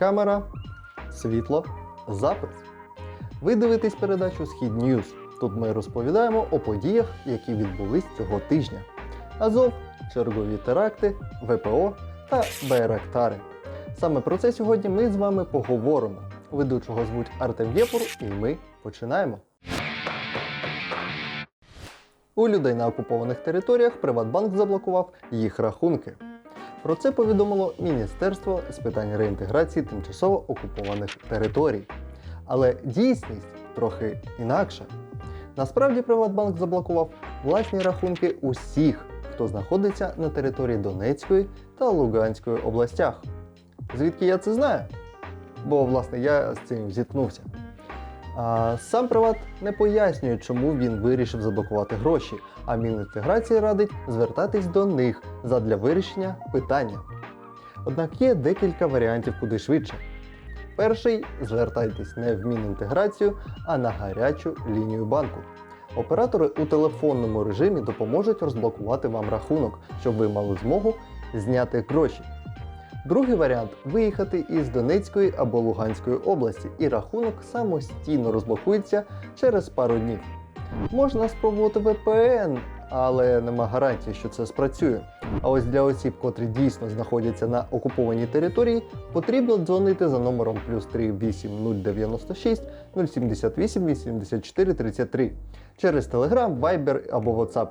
Камера, світло, запис. Ви дивитесь передачу Схід Ньюз. Тут ми розповідаємо о подіях, які відбулись цього тижня. Азов, чергові теракти, ВПО та Байрактари. Саме про це сьогодні ми з вами поговоримо. Ведучого звуть Артем Єпур, і ми починаємо. У людей на окупованих територіях Приватбанк заблокував їх рахунки. Про це повідомило Міністерство з питань реінтеграції тимчасово окупованих територій. Але дійсність трохи інакша. Насправді Приватбанк заблокував власні рахунки усіх, хто знаходиться на території Донецької та Луганської областях. Звідки я це знаю? Бо, власне, я з цим зіткнувся. А, сам Приват не пояснює, чому він вирішив заблокувати гроші, а Мінінтеграції радить звертатись до них задля вирішення питання. Однак є декілька варіантів куди швидше. Перший звертайтесь не в Мінінтеграцію, а на гарячу лінію банку. Оператори у телефонному режимі допоможуть розблокувати вам рахунок, щоб ви мали змогу зняти гроші. Другий варіант виїхати із Донецької або Луганської області, і рахунок самостійно розблокується через пару днів. Можна спробувати VPN, але нема гарантії, що це спрацює. А ось для осіб, котрі дійсно знаходяться на окупованій території, потрібно дзвонити за номером плюс 38 096 078 84 33 через Telegram, Viber або WhatsApp.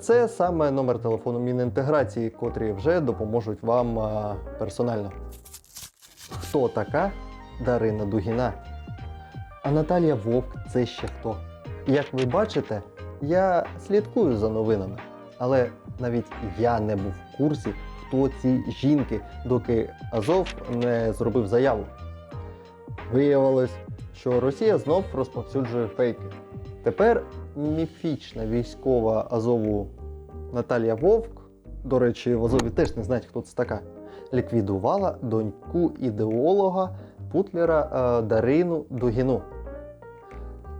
Це саме номер телефону Мінінтеграції, котрі вже допоможуть вам персонально. Хто така Дарина Дугіна? А Наталія Вовк це ще хто? Як ви бачите, я слідкую за новинами, але навіть я не був в курсі, хто ці жінки, доки Азов не зробив заяву. Виявилось, що Росія знов розповсюджує фейки. Тепер міфічна військова Азову Наталія Вовк, до речі, в Азові теж не знають, хто це така, ліквідувала доньку ідеолога Путлера е, Дарину Дугіну.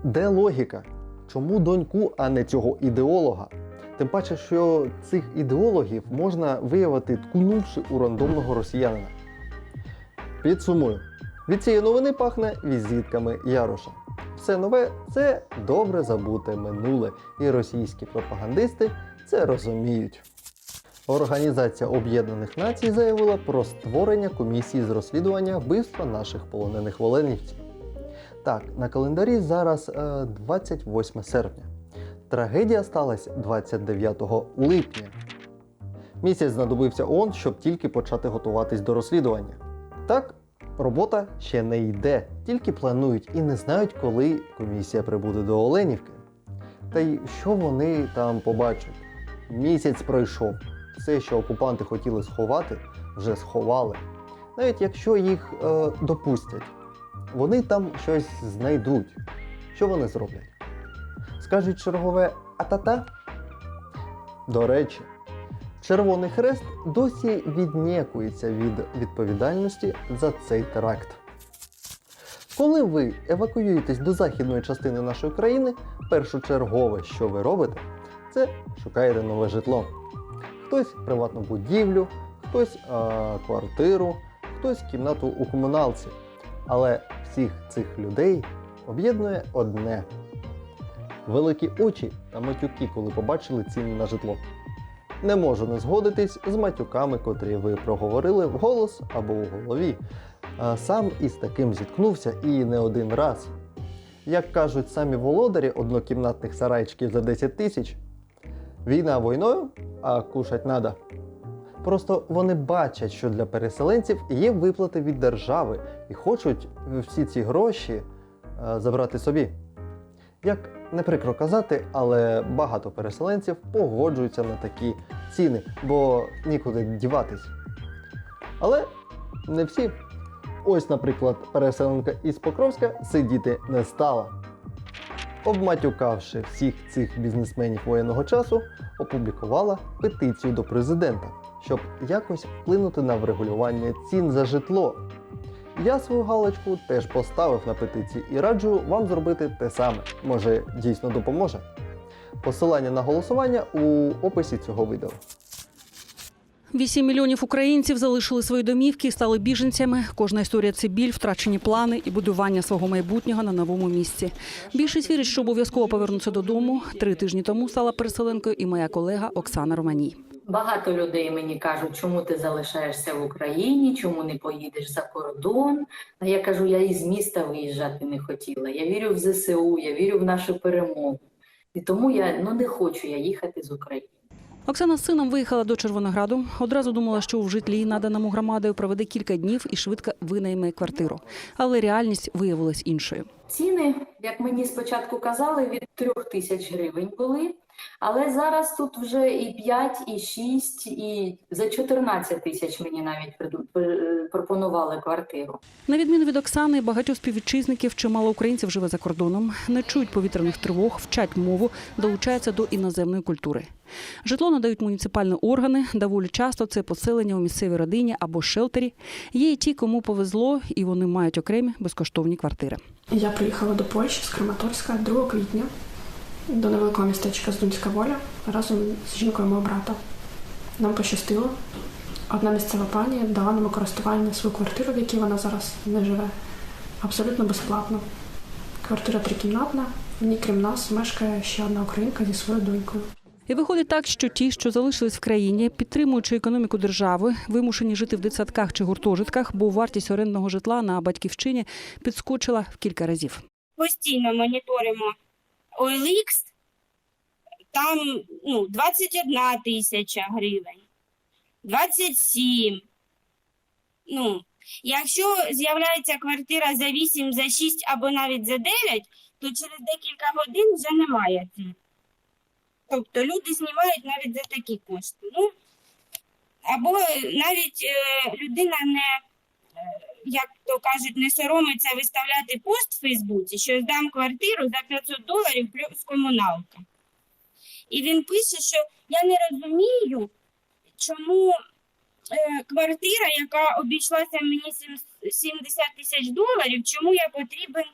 Де логіка? Чому доньку, а не цього ідеолога? Тим паче, що цих ідеологів можна виявити, ткнувши у рандомного росіянина. Підсумую. Від цієї новини пахне візитками Яроша. Все нове це добре забуте минуле, і російські пропагандисти це розуміють. Організація Об'єднаних Націй заявила про створення комісії з розслідування вбивства наших полонених воленівців. Так, на календарі зараз е, 28 серпня. Трагедія сталася 29 липня. Місяць знадобився ООН, щоб тільки почати готуватись до розслідування. Так, робота ще не йде, тільки планують і не знають, коли комісія прибуде до Оленівки. Та й що вони там побачать? Місяць пройшов. Все, що окупанти хотіли сховати, вже сховали. Навіть якщо їх е, допустять, вони там щось знайдуть. Що вони зроблять? Скажуть чергове атата? До речі, Червоний Хрест досі віднікується від відповідальності за цей теракт. Коли ви евакуюєтесь до західної частини нашої країни, першочергове, що ви робите, це шукаєте нове житло. Хтось приватну будівлю, хтось е, квартиру, хтось кімнату у комуналці. Але всіх цих людей об'єднує одне: великі очі та матюки, коли побачили ціни на житло. Не можу не згодитись з матюками, котрі ви проговорили вголос або у голові. Сам із таким зіткнувся і не один раз. Як кажуть самі володарі однокімнатних сарайчиків за 10 тисяч, війна війною, а кушать надо. Просто вони бачать, що для переселенців є виплати від держави і хочуть всі ці гроші е, забрати собі. Як не прикро казати, але багато переселенців погоджуються на такі ціни, бо нікуди діватись. Але не всі. Ось, наприклад, переселенка із Покровська сидіти не стала. Обматюкавши всіх цих бізнесменів воєнного часу, опублікувала петицію до президента, щоб якось вплинути на врегулювання цін за житло. Я свою галочку теж поставив на петиції і раджу вам зробити те саме. Може, дійсно допоможе. Посилання на голосування у описі цього відео. Вісім мільйонів українців залишили свої домівки і стали біженцями. Кожна історія це біль, втрачені плани і будування свого майбутнього на новому місці. Більшість вірить, що обов'язково повернуться додому. Три тижні тому стала переселенкою і моя колега Оксана Романій. Багато людей мені кажуть, чому ти залишаєшся в Україні, чому не поїдеш за кордон. А я кажу, я із міста виїжджати не хотіла. Я вірю в ЗСУ, я вірю в нашу перемогу. І тому я ну не хочу я їхати з України. Оксана з сином виїхала до Червонограду. Одразу думала, що в житлі, наданому громадою, проведе кілька днів і швидко винайме квартиру. Але реальність виявилась іншою. Ціни, як мені спочатку казали, від трьох тисяч гривень були. Але зараз тут вже і 5, і 6, і за 14 тисяч мені навіть приду- пропонували квартиру. На відміну від Оксани, багатьох співвітчизників, чимало українців живе за кордоном, не чують повітряних тривог, вчать мову, долучаються до іноземної культури. Житло надають муніципальні органи. Доволі часто це поселення у місцевій родині або шелтері. Є і ті, кому повезло, і вони мають окремі безкоштовні квартири. Я приїхала до Польщі з Краматорська 2 квітня до невеликого містечка Здунська воля разом з жінкою мого брата. Нам пощастило. Одна місцева пані дала нам у користування свою квартиру, в якій вона зараз не живе, абсолютно безплатно. Квартира трикімнатна, в ній крім нас мешкає ще одна українка зі своєю донькою. І виходить так, що ті, що залишились в країні, підтримуючи економіку держави, вимушені жити в дитсадках чи гуртожитках, бо вартість орендного житла на батьківщині підскочила в кілька разів. постійно моніторимо OLX, там ну, 21 тисяча гривень, 27. Ну, якщо з'являється квартира за 8, за 6 або навіть за 9, то через декілька годин вже немає. Тобто люди знімають навіть за такі кошти. Ну, або навіть е, людина не як то кажуть, не соромиться виставляти пост в Фейсбуці, що здам квартиру за 500 доларів плюс комуналка. І він пише, що я не розумію, чому е, квартира, яка обійшлася мені сім- 70 тисяч доларів, чому я потрібен, по-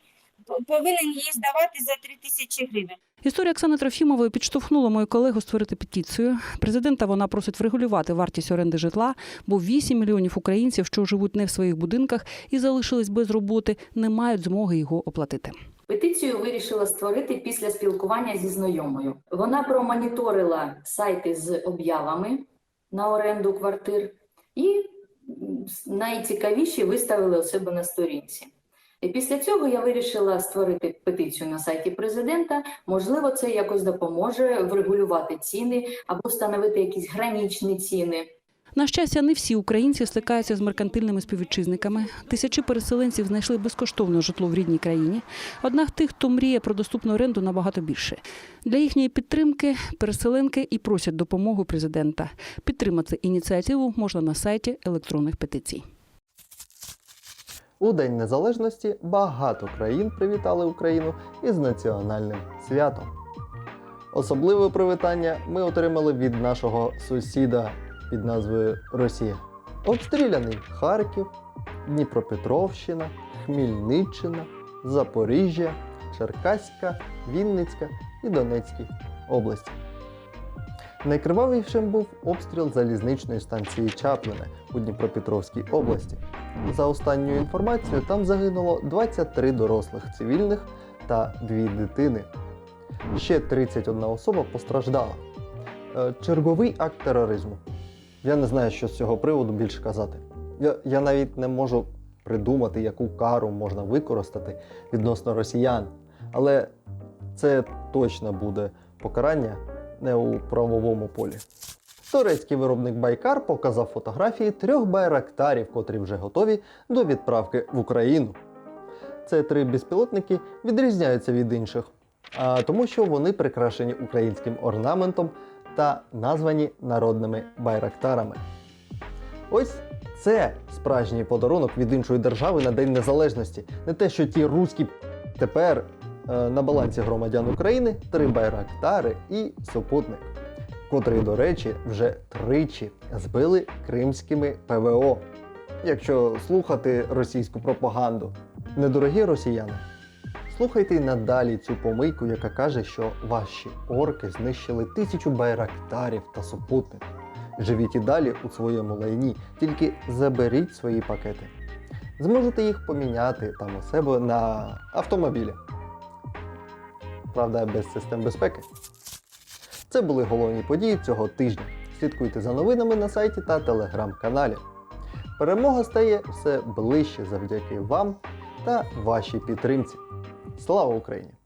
повинен її здавати за 3 тисячі гривень. Історія Оксани Трофімової підштовхнула мою колегу створити петицію. Президента вона просить врегулювати вартість оренди житла, бо 8 мільйонів українців, що живуть не в своїх будинках і залишились без роботи, не мають змоги його оплатити. Петицію вирішила створити після спілкування зі знайомою. Вона промоніторила сайти з об'явами на оренду квартир і найцікавіші виставили у себе на сторінці. І після цього я вирішила створити петицію на сайті президента. Можливо, це якось допоможе врегулювати ціни або встановити якісь гранічні ціни. На щастя, не всі українці стикаються з меркантильними співвітчизниками. Тисячі переселенців знайшли безкоштовне житло в рідній країні. Однак тих, хто мріє про доступну оренду, набагато більше. Для їхньої підтримки переселенки і просять допомогу президента. Підтримати ініціативу можна на сайті електронних петицій. У День Незалежності багато країн привітали Україну із національним святом. Особливе привітання ми отримали від нашого сусіда під назвою Росія. Обстріляний Харків, Дніпропетровщина, Хмельниччина, Запоріжжя, Черкаська, Вінницька і Донецькі області. Найкривавішим був обстріл залізничної станції Чаплине у Дніпропетровській області. За останньою інформацією, там загинуло 23 дорослих цивільних та 2 дитини. Ще 31 особа постраждала. Е, Черговий акт тероризму. Я не знаю, що з цього приводу більше казати. Я, я навіть не можу придумати, яку кару можна використати відносно росіян. Але це точно буде покарання не у правовому полі. Турецький виробник Байкар показав фотографії трьох байрактарів, котрі вже готові до відправки в Україну. Це три безпілотники відрізняються від інших, а тому що вони прикрашені українським орнаментом та названі народними байрактарами. Ось це справжній подарунок від іншої держави на День Незалежності. Не те, що ті руські тепер на балансі громадян України три байрактари і супутник котрий, до речі, вже тричі збили кримськими ПВО. Якщо слухати російську пропаганду, недорогі росіяни, слухайте надалі цю помийку, яка каже, що ваші орки знищили тисячу байрактарів та супутників. Живіть і далі у своєму лайні, тільки заберіть свої пакети. Зможете їх поміняти там у себе на автомобілі. Правда, без систем безпеки. Це були головні події цього тижня. Слідкуйте за новинами на сайті та телеграм-каналі. Перемога стає все ближче завдяки вам та вашій підтримці. Слава Україні!